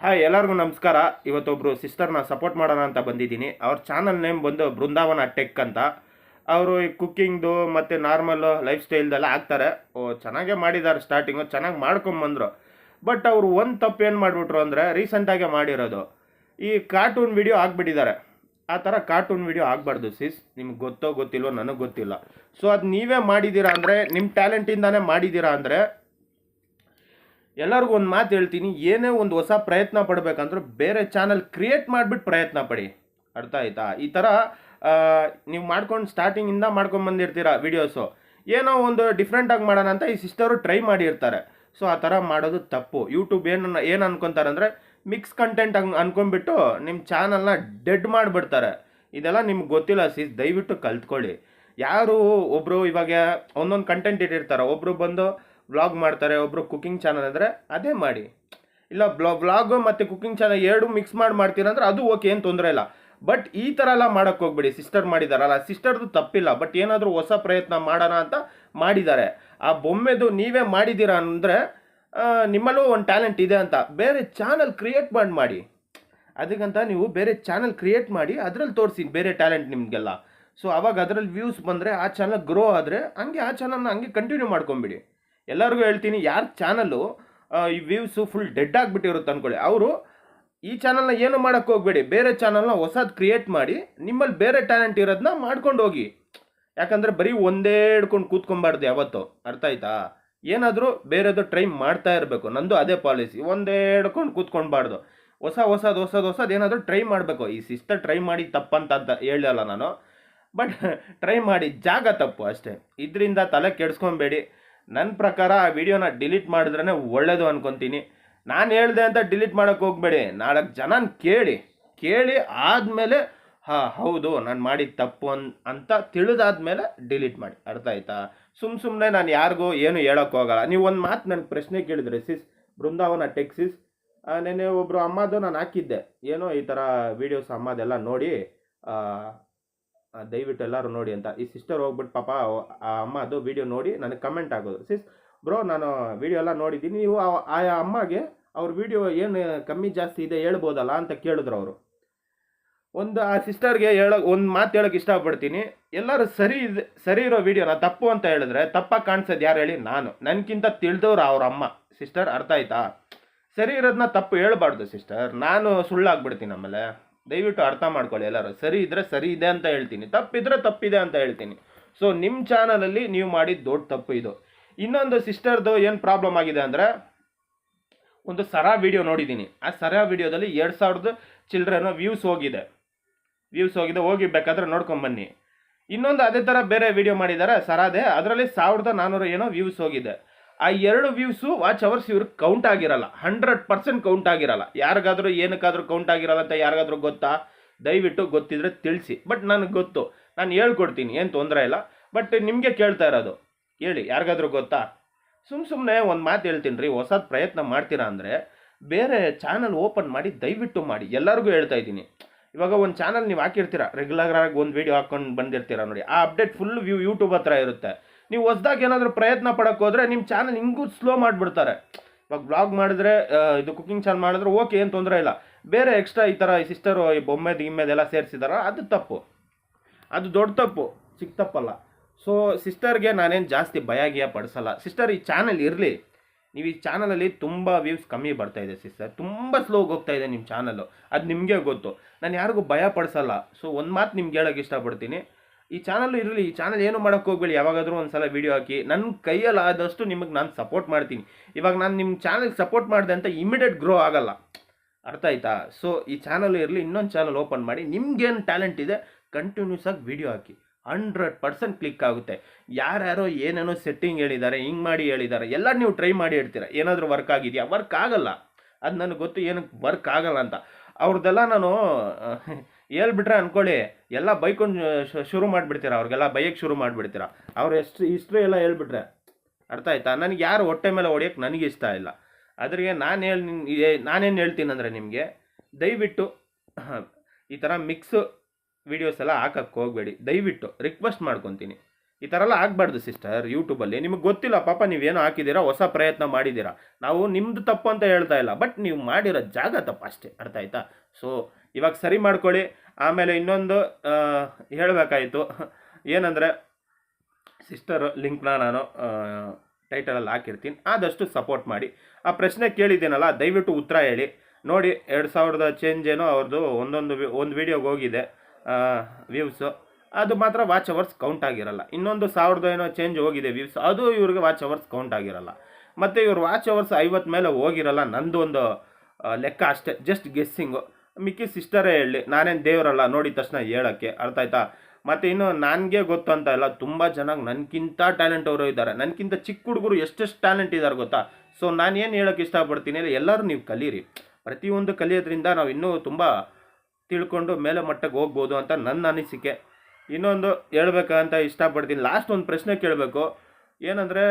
Hi, ಎಲ್ಲರಿಗೂ ನಮಸ್ಕಾರ. ಇವತ್ತೊಬ್ಬರು ಸಿಸ್ಟರ್ನ support ಮಾಡೋಣ ಅಂತ ಬಂದಿದ್ದೀನಿ. ಅವ್ರ ಚಾನಲ್ ನೇಮ್ ಬಂದು ಬೃಂದಾವನ ಟೆಕ್ ಅಂತ. ಅವರು ಈ ಕುಕ್ಕಿಂಗ್ದು ಮತ್ತು ನಾರ್ಮಲ್ ಲೈಫ್ ಸ್ಟೈಲ್ದೆಲ್ಲ ಹಾಕ್ತಾರೆ. ಓ, ಚೆನ್ನಾಗೇ ಮಾಡಿದ್ದಾರೆ ಸ್ಟಾರ್ಟಿಂಗು ಚೆನ್ನಾಗಿ ಮಾಡ್ಕೊಂಬಂದರು ಬಟ್ ಅವರು ಒಂದು ತಪ್ಪು ಏನು ಮಾಡಿಬಿಟ್ರು ಅಂದರೆ ರೀಸೆಂಟಾಗೆ ಮಾಡಿರೋದು. ಈ ಕಾರ್ಟೂನ್ ವಿಡಿಯೋ ಹಾಕ್ಬಿಟ್ಟಿದ್ದಾರೆ. ಆ ಥರ ಕಾರ್ಟೂನ್ ವಿಡಿಯೋ ಆಗಬಾರ್ದು ಸಿಸ್ ನಿಮ್ಗೆ ಗೊತ್ತೋ ಗೊತ್ತಿಲ್ವೋ ನನಗೆ ಗೊತ್ತಿಲ್ಲ. ಸೊ ಅದು ನೀವೇ ಮಾಡಿದ್ದೀರಾ ಅಂದರೆ ನಿಮ್ಮ ಟ್ಯಾಲೆಂಟಿಂದಾನೇ ಮಾಡಿದ್ದೀರಾ ಅಂದರೆ ಎಲ್ಲರಿಗೂ ಒಂದು ಮಾತು ಹೇಳ್ತೀನಿ, ಏನೇ ಒಂದು ಹೊಸ ಪ್ರಯತ್ನ ಪಡಬೇಕಂದ್ರೂ ಬೇರೆ ಚಾನಲ್ ಕ್ರಿಯೇಟ್ ಮಾಡಿಬಿಟ್ಟು ಪ್ರಯತ್ನ ಪಡಿ. ಅರ್ಥ ಆಯ್ತಾ? ಈ ಥರ ನೀವು ಮಾಡ್ಕೊಂಡು ಸ್ಟಾರ್ಟಿಂಗಿಂದ ಮಾಡ್ಕೊಂಡು ಬಂದಿರ್ತೀರ ವೀಡಿಯೋಸು ಏನೋ ಒಂದು ಡಿಫ್ರೆಂಟಾಗಿ ಮಾಡೋಣ ಅಂತ ಈ ಸಿಸ್ಟರು ಟ್ರೈ ಮಾಡಿರ್ತಾರೆ. ಸೊ ಆ ಥರ ಮಾಡೋದು ತಪ್ಪು. ಯೂಟ್ಯೂಬ್ ಏನು ಏನು ಅನ್ಕೊತಾರೆ ಅಂದರೆ ಮಿಕ್ಸ್ ಕಂಟೆಂಟ್ ಹಂಗೆ ಅನ್ಕೊಂಡ್ಬಿಟ್ಟು ನಿಮ್ಮ ಚಾನಲ್ನ ಡೆಡ್ ಮಾಡಿಬಿಡ್ತಾರೆ. ಇದೆಲ್ಲ ನಿಮ್ಗೆ ಗೊತ್ತಿಲ್ಲ ಸೀಸ್ ದಯವಿಟ್ಟು ಕಲ್ತ್ಕೊಳ್ಳಿ. ಯಾರು ಒಬ್ಬರು ಇವಾಗ ಒಂದೊಂದು ಕಂಟೆಂಟ್ ಇಟ್ಟಿರ್ತಾರೆ ಒಬ್ಬರು ಬಂದು ವ್ಲಾಗ್ ಮಾಡ್ತಾರೆ ಒಬ್ಬರು ಕುಕಿಂಗ್ ಚಾನಲ್ ಅಂದರೆ ಅದೇ ಮಾಡಿ. ಇಲ್ಲ ಬ್ಲಾ ವ್ಲಾಗು ಮತ್ತು ಕುಕಿಂಗ್ ಚಾನಲ್ ಎರಡು ಮಿಕ್ಸ್ ಮಾಡಿ ಮಾಡ್ತೀರಂದ್ರೆ ಅದು ಓಕೆ ಏನು ತೊಂದರೆ ಇಲ್ಲ. ಬಟ್ ಈ ಥರ ಎಲ್ಲ ಮಾಡೋಕ್ಕೆ ಹೋಗ್ಬೇಡಿ ಸಿಸ್ಟರ್ ಮಾಡಿದಾರಲ್ಲ. ಸಿಸ್ಟರ್ದು ತಪ್ಪಿಲ್ಲ ಬಟ್ ಏನಾದರೂ ಹೊಸ ಪ್ರಯತ್ನ ಮಾಡೋಣ ಅಂತ ಮಾಡಿದ್ದಾರೆ. ಆ ಬೊಮ್ಮೆದು ನೀವೇ ಮಾಡಿದ್ದೀರಾ ಅಂದರೆ ನಿಮ್ಮಲ್ಲೂ ಒಂದು ಟ್ಯಾಲೆಂಟ್ ಇದೆ ಅಂತ. ಬೇರೆ ಚಾನಲ್ ಕ್ರಿಯೇಟ್ ಮಾಡಿ ಮಾಡಿ. ಅದಕ್ಕಂತ ನೀವು ಬೇರೆ ಚಾನಲ್ ಕ್ರಿಯೇಟ್ ಮಾಡಿ, ಅದರಲ್ಲಿ ತೋರಿಸಿ, ಬೇರೆ ಟ್ಯಾಲೆಂಟ್ ನಿಮಗೆಲ್ಲ. ಸೊ ಅವಾಗ ಅದರಲ್ಲಿ ವ್ಯೂಸ್ ಬಂದರೆ ಆ ಚಾನಲ್ ಗ್ರೋ ಆದರೆ, ಹಂಗೆ ಆ ಚಾನಲ್ನ ಹಂಗೆ ಕಂಟಿನ್ಯೂ ಮಾಡ್ಕೊಂಬಿಡಿ. ಎಲ್ಲರಿಗೂ ಹೇಳ್ತೀನಿ, ಯಾರ ಚಾನಲ್ಲು ಈ ವ್ಯೂಸು ಫುಲ್ ಡೆಡ್ ಆಗಿಬಿಟ್ಟಿರುತ್ತೆ ಅಂದ್ಕೊಳ್ಳಿ ಅವರು ಈ ಚಾನಲ್ನ ಏನು ಮಾಡೋಕ್ಕೆ ಹೋಗಬೇಡಿ, ಬೇರೆ ಚಾನಲ್ನ ಹೊಸದು ಕ್ರಿಯೇಟ್ ಮಾಡಿ ನಿಮ್ಮಲ್ಲಿ ಬೇರೆ ಟ್ಯಾಲೆಂಟ್ ಇರೋದನ್ನ ಮಾಡ್ಕೊಂಡು ಹೋಗಿ. ಯಾಕಂದರೆ ಬರೀ ಒಂದೇ ಹಿಡ್ಕೊಂಡು ಕೂತ್ಕೊಬಾರ್ದು ಯಾವತ್ತು. ಅರ್ಥ ಆಯ್ತಾ? ಏನಾದರೂ ಬೇರೆದು ಟ್ರೈ ಮಾಡ್ತಾ ಇರಬೇಕು. ನಂದು ಅದೇ ಪಾಲಿಸಿ ಒಂದೇ ಹಿಡ್ಕೊಂಡು ಕೂತ್ಕೊಬಾರ್ದು. ಹೊಸ, ಹೊಸದು ಹೊಸದು ಹೊಸದು ಏನಾದರೂ ಟ್ರೈ ಮಾಡಬೇಕು. ಈ ಸಿಸ್ಟರ್ ಟ್ರೈ ಮಾಡಿ ತಪ್ಪಂತ ಅಂತ ಹೇಳಲ್ಲ ನಾನು. ಬಟ್ ಟ್ರೈ ಮಾಡಿ, ಜಾಗ ತಪ್ಪು ಅಷ್ಟೇ. ಇದರಿಂದ ತಲೆ ಕೆಡಿಸ್ಕೊಬೇಡಿ. ನನ್ನ ಪ್ರಕಾರ ಆ ವಿಡಿಯೋನ ಡಿಲೀಟ್ ಮಾಡಿದ್ರೇ ಒಳ್ಳೇದು ಅನ್ಕೊಂತೀನಿ. ನಾನು ಹೇಳಿದೆ ಅಂತ ಡಿಲೀಟ್ ಮಾಡೋಕ್ಕೆ ಹೋಗಬೇಡಿ. ನಾಲ್ಕು ಜನನ ಕೇಳಿ ಕೇಳಿ ಆದಮೇಲೆ, ಹಾಂ, ಹೌದು, ನಾನು ಮಾಡಿದ ತಪ್ಪು ಅನ್, ಅಂತ ತಿಳಿದಾದ್ಮೇಲೆ ಡಿಲೀಟ್ ಮಾಡಿ. ಅರ್ಥ ಆಯ್ತಾ? ಸುಮ್ಮ ಸುಮ್ಮನೆ ನಾನು ಯಾರಿಗೂ ಏನು ಹೇಳೋಕ್ಕೆ ಹೋಗಲ್ಲ. ನೀವು ಒಂದು ಮಾತು ನನಗೆ ಪ್ರಶ್ನೆ ಕೇಳಿದ್ರೆ, ಸಿಸ್. ಬೃಂದಾವನ ಟೆಕ್ಸಿಸ್ ನೆನೆ ಒಬ್ಬರು ಅಮ್ಮದು ನಾನು ಹಾಕಿದ್ದೆ. ಏನೋ ಈ ಥರ ವೀಡಿಯೋಸ್ ಅಮ್ಮದೆಲ್ಲ ನೋಡಿ ದಯವಿಟ್ಟು ಎಲ್ಲರೂ ನೋಡಿ ಅಂತ. ಈ ಸಿಸ್ಟರ್ ಹೋಗ್ಬಿಟ್ಟು ಪಾಪ ಆ ಅಮ್ಮ ಅದು ವಿಡಿಯೋ ನೋಡಿ ನನಗೆ ಕಮೆಂಟ್ ಆಗೋದು ಸಿಸ್ ಬ್ರೋ ನಾನು ವಿಡಿಯೋ ಎಲ್ಲ ನೋಡಿದ್ದೀನಿ. ನೀವು ಆ- ಅಮ್ಮಗೆ ಅವ್ರ ವಿಡಿಯೋ ಏನು ಕಮ್ಮಿ ಜಾಸ್ತಿ ಇದೆ ಹೇಳ್ಬೋದಲ್ಲ ಅಂತ ಕೇಳಿದ್ರು ಅವರು. ಒಂದು ಆ ಸಿಸ್ಟರ್ಗೆ ಹೇಳೋ, ಒಂದು ಮಾತು ಹೇಳೋಕೆ ಇಷ್ಟಪಡ್ತೀನಿ. ಎಲ್ಲರೂ ಸರಿ ಇದೆ, ಸರಿ ಇರೋ ವೀಡಿಯೋನ ತಪ್ಪು ಅಂತ ಹೇಳಿದ್ರೆ ತಪ್ಪಾಗಿ ಕಾಣಿಸೋದು ಯಾರು ಹೇಳಿ ನಾನು. ನನಗಿಂತ ತಿಳಿದವ್ರು ಅವ್ರ ಅಮ್ಮ. ಸಿಸ್ಟರ್ ಅರ್ಥ ಆಯ್ತಾ? ಸರಿ ಇರೋದನ್ನ ತಪ್ಪು ಹೇಳ್ಬಾರ್ದು ಸಿಸ್ಟರ್ ನಾನು ಸುಳ್ಳಾಗ್ಬಿಡ್ತೀನಿ ಆಮೇಲೆ. ದಯವಿಟ್ಟು ಅರ್ಥ ಮಾಡ್ಕೊಳ್ಳಿ ಎಲ್ಲರೂ. ಸರಿ ಇದ್ರೆ ಸರಿ ಇದೆ ಅಂತ ಹೇಳ್ತೀನಿ. ತಪ್ಪಿದ್ರೆ ತಪ್ಪಿದೆ ಅಂತ ಹೇಳ್ತೀನಿ. ಸೊ ನಿಮ್ಮ ಚಾನಲಲ್ಲಿ ನೀವು ಮಾಡಿದ ದೊಡ್ಡ ತಪ್ಪು ಇದು. ಇನ್ನೊಂದು ಸಿಸ್ಟರ್ದು ಏನು ಪ್ರಾಬ್ಲಮ್ ಆಗಿದೆ ಅಂದರೆ, ಒಂದು ಸರಾ ವಿಡಿಯೋ ನೋಡಿದ್ದೀನಿ. ಆ ಸರಾ ವಿಡಿಯೋದಲ್ಲಿ ಎರಡು ಸಾವಿರದ ಚಿಲ್ಡ್ರನ್ ವ್ಯೂಸ್ ಹೋಗಿದೆ. ವ್ಯೂಸ್ ಹೋಗಿದೆ, ಹೋಗಿ ಬೇಕಾದ್ರೆ ನೋಡ್ಕೊಂಬನ್ನಿ ಇನ್ನೊಂದು ಅದೇ ಥರ ಬೇರೆ ವಿಡಿಯೋ ಮಾಡಿದ್ದಾರೆ ಸರಾದೆ ಅದರಲ್ಲಿ ಸಾವಿರದ ನಾನ್ನೂರು ಏನೋ ವ್ಯೂಸ್ ಹೋಗಿದೆ. ಆ ಎರಡು ವ್ಯೂಸು ವಾಚ್ ಅವರ್ಸ್ ಇವ್ರಿಗೆ ಕೌಂಟ್ ಆಗಿರಲ್ಲ. ಹಂಡ್ರೆಡ್ ಪರ್ಸೆಂಟ್ ಕೌಂಟ್ ಆಗಿರಲ್ಲ. ಯಾರಿಗಾದರೂ ಏನಕ್ಕಾದರೂ ಕೌಂಟ್ ಆಗಿರಲ್ಲ ಅಂತ ಯಾರಿಗಾದರೂ ಗೊತ್ತಾ? ದಯವಿಟ್ಟು ಗೊತ್ತಿದ್ರೆ ತಿಳಿಸಿ. ಬಟ್ ನನಗೆ ಗೊತ್ತು. ನಾನು ಹೇಳ್ಕೊಡ್ತೀನಿ. ಏನು ತೊಂದರೆ ಇಲ್ಲ. ಬಟ್ ನಿಮಗೆ ಕೇಳ್ತಾ ಇರೋದು. ಹೇಳಿ, ಯಾರಿಗಾದರೂ ಗೊತ್ತಾ? ಸುಮ್ಮ ಸುಮ್ಮನೆ ಒಂದು ಮಾತು ಹೇಳ್ತೀನಿ ರೀ. ಹೊಸದು ಪ್ರಯತ್ನ ಮಾಡ್ತೀರಾ ಅಂದರೆ ಬೇರೆ ಚಾನಲ್ ಓಪನ್ ಮಾಡಿ ದಯವಿಟ್ಟು ಮಾಡಿ. ಎಲ್ಲರಿಗೂ ಹೇಳ್ತಾ ಇದ್ದೀನಿ. ಇವಾಗ ಒಂದು ಚಾನಲ್ ನೀವು ಹಾಕಿರ್ತೀರ? ರೆಗ್ಯುಲರ್ ಆಗಿ ಒಂದು ವೀಡಿಯೋ ಹಾಕೊಂಡು ಬಂದಿರ್ತೀರ ನೋಡಿ. ಆ ಅಪ್ಡೇಟ್ ಫುಲ್ ವ್ಯೂ ಯೂಟ್ಯೂಬ್ ಹತ್ರ ಇರುತ್ತೆ. ನೀವು ಹೊಸ್ದಾಗಿ ಏನಾದರೂ ಪ್ರಯತ್ನ ಪಡೋಕ್ಕೆ ಹೋದರೆ ನಿಮ್ಮ ಚಾನಲ್ ಹಿಂಗೂ ಸ್ಲೋ ಮಾಡಿಬಿಡ್ತಾರೆ. ಇವಾಗ ಬ್ಲಾಗ್ ಮಾಡಿದ್ರೆ ಇದು ಕುಕಿಂಗ್ ಚಾನಲ್ ಮಾಡಿದ್ರೆ ಓಕೆ ಏನು ತೊಂದರೆ ಇಲ್ಲ. ಬೇರೆ ಎಕ್ಸ್ಟ್ರಾ ಈ ಥರ ಈ ಸಿಸ್ಟರು ಈ ಬೊಮ್ಮೆದು ಇಮ್ಮೆದೆಲ್ಲ ಸೇರಿಸಿದಾರ, ಅದು ತಪ್ಪು. ಅದು ದೊಡ್ಡ ತಪ್ಪು ಚಿಕ್ಕ ತಪ್ಪಲ್ಲ. ಸೊ ಸಿಸ್ಟರ್ಗೆ ನಾನೇನು ಜಾಸ್ತಿ ಭಯ, ಗಿಯ ಪಡಿಸಲ್ಲ. ಸಿಸ್ಟರ್ ಈ ಚಾನಲ್ ಇರಲಿ. ನೀವು ಈ ಚಾನಲಲ್ಲಿ ತುಂಬ ವ್ಯೂಸ್ ಕಮ್ಮಿ ಬರ್ತಾ ಇದೆ ಸಿಸ್ಟರ್ ತುಂಬ ಸ್ಲೋಗಿ ಹೋಗ್ತಾ ಇದೆ ನಿಮ್ಮ ಚಾನಲು ಅದು ನಿಮಗೆ ಗೊತ್ತು. ನಾನು ಯಾರಿಗೂ ಭಯ ಪಡಿಸಲ್ಲ. ಸೊ ಒಂದು ಮಾತು ನಿಮ್ಗೆ ಹೇಳೋಕೆ ಇಷ್ಟಪಡ್ತೀನಿ. ಈ ಚಾನಲ್ ಇರಲಿ, ಈ ಚಾನಲ್ ಏನು ಮಾಡೋಕ್ಕೆ ಹೋಗ್ಬೇಡಿ, ಯಾವಾಗಾದರೂ ಒಂದು ಸಲ ವೀಡಿಯೋ ಹಾಕಿ. ನನ್ನ ಕೈಯಲ್ಲಿ ಆದಷ್ಟು ನಿಮಗೆ ನಾನು ಸಪೋರ್ಟ್ ಮಾಡ್ತೀನಿ. ಇವಾಗ ನಾನು ನಿಮ್ಮ ಚಾನಲ್ಗೆ ಸಪೋರ್ಟ್ ಮಾಡಿದೆ ಅಂತ ಇಮಿಡಿಯೇಟ್ ಗ್ರೋ ಆಗಲ್ಲ. ಅರ್ಥ ಆಯ್ತಾ? ಸೊ ಈ ಚಾನಲ್ ಇರಲಿ, ಇನ್ನೊಂದು ಚಾನಲ್ ಓಪನ್ ಮಾಡಿ, ನಿಮ್ಗೇನು ಟ್ಯಾಲೆಂಟ್ ಇದೆ ಕಂಟಿನ್ಯೂಸ್ ಆಗಿ ವೀಡಿಯೋ ಹಾಕಿ. ಹಂಡ್ರೆಡ್ ಪರ್ಸೆಂಟ್ ಕ್ಲಿಕ್ ಆಗುತ್ತೆ. ಯಾರ್ಯಾರೋ ಏನೇನೋ ಸೆಟ್ಟಿಂಗ್ ಹೇಳಿದ್ದಾರೆ ಹಿಂಗೆ ಮಾಡಿ ಹೇಳಿದ್ದಾರೆ ಎಲ್ಲ ನೀವು ಟ್ರೈ ಮಾಡಿ ಹೇಳ್ತೀರ? ಏನಾದರೂ ವರ್ಕ್ ಆಗಿದೆಯಾ? ವರ್ಕ್ ಆಗಲ್ಲ. ಅದು ನನಗೆ ಗೊತ್ತು ಏನಕ್ಕೆ ವರ್ಕ್ ಆಗಲ್ಲ ಅಂತ. ಅವ್ರದ್ದೆಲ್ಲ ನಾನು ಹೇಳ್ಬಿಟ್ರೆ ಅಂದ್ಕೊಳ್ಳಿ ಎಲ್ಲ ಬೈಕೊಂಡು ಶುರು ಮಾಡಿಬಿಡ್ತೀರ, ಅವ್ರಿಗೆಲ್ಲ ಬೈಯಕ್ಕೆ ಶುರು ಮಾಡಿಬಿಡ್ತೀರ. ಅವ್ರ ಎಷ್ಟು ಹಿಸ್ಟ್ರಿ ಎಲ್ಲ ಹೇಳ್ಬಿಟ್ರೆ, ಅರ್ಥ ಆಯ್ತಾ? ನನಗೆ ಯಾರು ಹೊಟ್ಟೆ ಮೇಲೆ ಹೊಡಿಯೋಕ್ಕೆ ನನಗೆ ಇಷ್ಟ ಇಲ್ಲ. ಅದ್ರಿಗೆ ನಾನು ಹೇಳಿ ನಾನೇನು ಹೇಳ್ತೀನಂದ್ರೆ ನಿಮಗೆ, ದಯವಿಟ್ಟು, ಈ ಥರ ಮಿಕ್ಸ್ ವೀಡಿಯೋಸ್ ಎಲ್ಲ ಹಾಕಕ್ಕೆ ಹೋಗಬೇಡಿ. ದಯವಿಟ್ಟು ರಿಕ್ವೆಸ್ಟ್ ಮಾಡ್ಕೊತೀನಿ. ಈ ಥರ ಎಲ್ಲ ಆಗಬಾರ್ದು ಸಿಸ್ಟರ್ ಯೂಟ್ಯೂಬಲ್ಲಿ ನಿಮಗೆ ಗೊತ್ತಿಲ್ಲ, ಪಾಪ ನೀವೇನು ಹಾಕಿದ್ದೀರಾ, ಹೊಸ ಪ್ರಯತ್ನ ಮಾಡಿದ್ದೀರಾ. ನಾವು ನಿಮ್ಮದು ತಪ್ಪು ಅಂತ ಹೇಳ್ತಾ ಇಲ್ಲ ಬಟ್ ನೀವು ಮಾಡಿರೋ ಜಾಗ ತಪ್ಪು ಅಷ್ಟೇ, ಅರ್ಥ ಆಯ್ತಾ? ಸೊ ಇವಾಗ ಸರಿ ಮಾಡ್ಕೊಳ್ಳಿ. ಆಮೇಲೆ ಇನ್ನೊಂದು ಹೇಳಬೇಕಾಯಿತು. ಏನಂದರೆ ಸಿಸ್ಟರ್ ಲಿಂಕ್ನ ನಾನು ಟೈಟಲಲ್ಲಿ ಹಾಕಿರ್ತೀನಿ. ಆದಷ್ಟು ಸಪೋರ್ಟ್ ಮಾಡಿ. ಆ ಪ್ರಶ್ನೆ ಕೇಳಿದ್ದೀನಲ್ಲ, ದಯವಿಟ್ಟು ಉತ್ತರ ಹೇಳಿ. ನೋಡಿ, ಎರಡು ಸಾವಿರದ ಚೇಂಜ್ ಏನೋ ಅವ್ರದ್ದು ಒಂದೊಂದು ಒಂದು ವೀಡಿಯೋಗೆ ಹೋಗಿದೆ ವ್ಯೂವ್ಸು ಅದು ಮಾತ್ರ ವಾಚ್ ಅವರ್ಸ್ ಕೌಂಟ್ ಆಗಿರಲ್ಲ. ಇನ್ನೊಂದು ಸಾವಿರದ ಏನೋ ಚೇಂಜ್ ಹೋಗಿದೆ ವ್ಯೂಸ್ ಅದು ಇವ್ರಿಗೆ ವಾಚ್ ಅವರ್ಸ್ ಕೌಂಟ್ ಆಗಿರಲ್ಲ. ಮತ್ತು ಇವ್ರ ವಾಚ್ ಅವರ್ಸ್ ಐವತ್ತು ಮೇಲೆ ಹೋಗಿರಲ್ಲ ನಂದು ಒಂದು ಲೆಕ್ಕ ಅಷ್ಟೇ. ಜಸ್ಟ್ ಗೆಸ್ಸಿಂಗು ಮಿಕ್ಕಿ ಸಿಸ್ಟರೇ ಹೇಳಿ, ನಾನೇನು ದೇವರಲ್ಲ ನೋಡಿದ ತಕ್ಷಣ ಹೇಳೋಕ್ಕೆ ಅರ್ಥ ಆಯ್ತಾ? ಮತ್ತು ಇನ್ನು ನನಗೆ ಗೊತ್ತು ಅಂತ ಇಲ್ಲ ತುಂಬ ಚೆನ್ನಾಗಿ ನನಗಿಂತ ಟ್ಯಾಲೆಂಟ್ ಅವರು ಇದ್ದಾರೆ. ನನಗಿಂತ ಚಿಕ್ಕ ಹುಡುಗರು ಎಷ್ಟೆಷ್ಟು ಟ್ಯಾಲೆಂಟ್ ಇದ್ದಾರೆ ಗೊತ್ತಾ? ಸೊ ನಾನು ಏನು ಹೇಳೋಕ್ಕೆ ಇಷ್ಟಪಡ್ತೀನಿ ಅಂದರೆ ಎಲ್ಲರೂ ನೀವು ಕಲೀರಿ. ಪ್ರತಿಯೊಂದು ಕಲಿಯೋದ್ರಿಂದ ನಾವು ಇನ್ನೂ ತುಂಬ ತಿಳ್ಕೊಂಡು ಮೇಲೆ ಮಟ್ಟಕ್ಕೆ ಹೋಗ್ಬೋದು ಅಂತ ನನ್ನ ಅನಿಸಿಕೆ. ಇನ್ನೊಂದು ಹೇಳ್ಬೇಕಂತ ಇಷ್ಟಪಡ್ತೀನಿ. ಲಾಸ್ಟ್ ಒಂದು ಪ್ರಶ್ನೆ ಕೇಳಬೇಕು. ಏನಂದರೆ,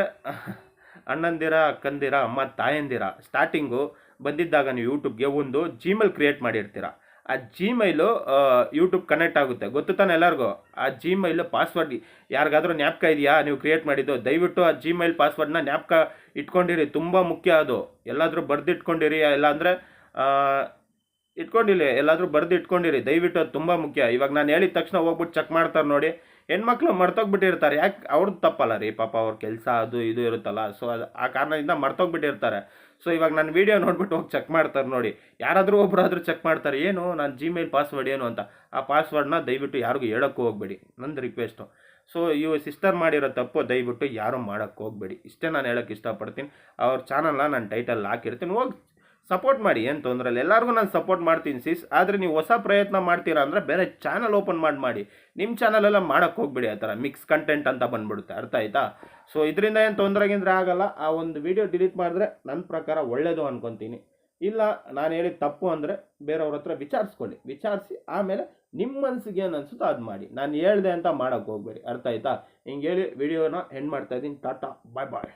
ಅಣ್ಣಂದಿರ, ಅಕ್ಕಂದಿರ, ಅಮ್ಮ, ತಾಯಂದಿರ ಸ್ಟಾರ್ಟಿಂಗು ಬಂದಿದ್ದಾಗ ನೀವು ಯೂಟ್ಯೂಬ್ಗೆ ಒಂದು ಜಿಮೇಲ್ ಕ್ರಿಯೇಟ್ ಮಾಡಿರ್ತೀರ. ಆ ಜಿಮೈಲು ಯೂಟ್ಯೂಬ್ ಕನೆಕ್ಟ್ ಆಗುತ್ತೆ. ಗೊತ್ತು ತಾನೆ ಎಲ್ಲರಿಗೂ? ಆ ಜಿಮೈಲ್ ಪಾಸ್ವರ್ಡ್ ಯಾರಿಗಾದ್ರೂ ಜ್ಞಾಪಕ ಇದೆಯಾ? ನೀವು ಕ್ರಿಯೇಟ್ ಮಾಡಿದ್ದು. ದಯವಿಟ್ಟು ಆ ಜಿಮೈಲ್ ಪಾಸ್ವರ್ಡ್ನ ಜ್ಞಾಪಕ ಇಟ್ಕೊಂಡಿರಿ. ತುಂಬ ಮುಖ್ಯ ಅದು. ಎಲ್ಲಾದರೂ ಬರೆದಿಟ್ಕೊಂಡಿರಿ, ಇಲ್ಲಾಂದರೆ ಇಟ್ಕೊಂಡಿಲ್ಲ. ಎಲ್ಲಾದರೂ ಬರೆದು ಇಟ್ಕೊಂಡಿರಿ ದಯವಿಟ್ಟು ಅದು ತುಂಬ ಮುಖ್ಯ. ಇವಾಗ ನಾನು ಹೇಳಿದ ತಕ್ಷಣ ಹೋಗ್ಬಿಟ್ಟು ಚೆಕ್ ಮಾಡ್ತಾರೆ ನೋಡಿ. ಹೆಣ್ಮಕ್ಳು ಮರ್ತೋಗ್ಬಿಟ್ಟಿರ್ತಾರೆ. ಯಾಕೆ? ಅವ್ರದ್ದು ತಪ್ಪಲ್ಲ ರೀ ಪಾಪ ಅವ್ರ ಕೆಲಸ ಅದು ಇದು ಇರುತ್ತಲ್ಲ. ಸೊ ಅದು ಆ ಕಾರಣದಿಂದ ಮರ್ತೋಗ್ಬಿಟ್ಟಿರ್ತಾರೆ. ಸೊ ಇವಾಗ ನಾನು ವೀಡಿಯೋ ನೋಡ್ಬಿಟ್ಟು ಹೋಗಿ ಚೆಕ್ ಮಾಡ್ತಾರೆ ನೋಡಿ. ಯಾರಾದರೂ ಒಬ್ಬರಾದರೂ ಚೆಕ್ ಮಾಡ್ತಾರೆ, ಏನು? ನಾನು ಜಿಮೇಲ್ ಪಾಸ್ವರ್ಡ್ ಏನು? ಅಂತ. ಆ ಪಾಸ್ವರ್ಡ್ನ ದಯವಿಟ್ಟು ಯಾರಿಗೂ ಹೇಳೋಕ್ಕೂ ಹೋಗಬೇಡಿ. ನಂದು ರಿಕ್ವೆಸ್ಟು ಸೊ ಇವು ಸಿಸ್ಟರ್ ಮಾಡಿರೋ ತಪ್ಪು ದಯವಿಟ್ಟು ಯಾರೂ ಮಾಡೋಕ್ಕೆ ಹೋಗಬೇಡಿ. ಇಷ್ಟೇ ನಾನು ಹೇಳೋಕ್ಕೆ ಇಷ್ಟಪಡ್ತೀನಿ. ಅವ್ರ ಚಾನಲ್ನ ನಾನು ಟೈಟಲ್ ಹಾಕಿರ್ತೀನಿ. ಹೋಗಿ ಸಪೋರ್ಟ್ ಮಾಡಿ, ಏನು ತೊಂದರೆ ಇಲ್ಲ ಎಲ್ಲರಿಗೂ ನಾನು ಸಪೋರ್ಟ್ ಮಾಡ್ತೀನಿ ಸಿಸ್ ಆದರೆ ನೀವು ಹೊಸ ಪ್ರಯತ್ನ ಮಾಡ್ತೀರಾ ಅಂದರೆ ಬೇರೆ ಚಾನಲ್ ಓಪನ್ ಮಾಡಿ ಮಾಡಿ. ನಿಮ್ಮ ಚಾನಲೆಲ್ಲ ಮಾಡೋಕ್ಕೆ ಹೋಗ್ಬಿಡಿ ಆ ಥರ ಮಿಕ್ಸ್ ಕಂಟೆಂಟ್ ಅಂತ ಬಂದ್ಬಿಡುತ್ತೆ. ಅರ್ಥ ಆಯ್ತಾ? ಸೊ ಇದರಿಂದ ಏನು ತೊಂದರೆ ಗಿಂದ್ರೆ ಆಗಲ್ಲ. ಆ ಒಂದು ವಿಡಿಯೋ ಡಿಲೀಟ್ ಮಾಡಿದ್ರೆ ನನ್ನ ಪ್ರಕಾರ ಒಳ್ಳೆಯದು ಅಂದ್ಕೊತೀನಿ ಇಲ್ಲ, ನಾನು ಹೇಳಿದ ತಪ್ಪು ಅಂದರೆ ಬೇರೆಯವ್ರ ಹತ್ರ ವಿಚಾರಿಸ್ಕೊಳ್ಳಿ. ವಿಚಾರಿಸಿ, ಆಮೇಲೆ ನಿಮ್ಮ ಮನಸ್ಸಿಗೆ ಏನು ಅನಿಸುತ್ತೋ ಅದು ಮಾಡಿ. ನಾನು ಹೇಳಿದೆ ಅಂತ ಮಾಡೋಕ್ಕೆ ಹೋಗ್ಬೇಡಿ. ಅರ್ಥ ಆಯ್ತಾ? ಹಿಂಗೆ ಹೇಳಿ ವಿಡಿಯೋನ ಹೆಣ್ಣು ಮಾಡ್ತಾಯಿದ್ದೀನಿ ಟಾಟಾ ಬಾಯ್ ಬಾಯ್